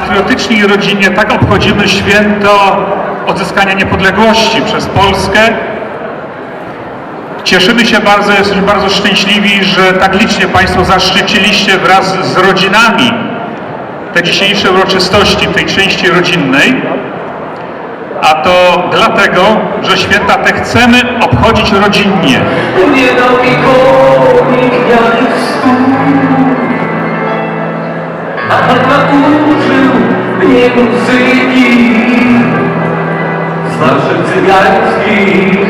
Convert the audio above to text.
patriotycznie i rodzinnie tak obchodzimy święto odzyskania niepodległości przez Polskę. Cieszymy się bardzo, jesteśmy bardzo szczęśliwi, że tak licznie Państwo zaszczyciliście wraz z rodzinami te dzisiejsze uroczystości w tej części rodzinnej. A to dlatego, że święta te chcemy obchodzić rodzinnie. музики з наших циганських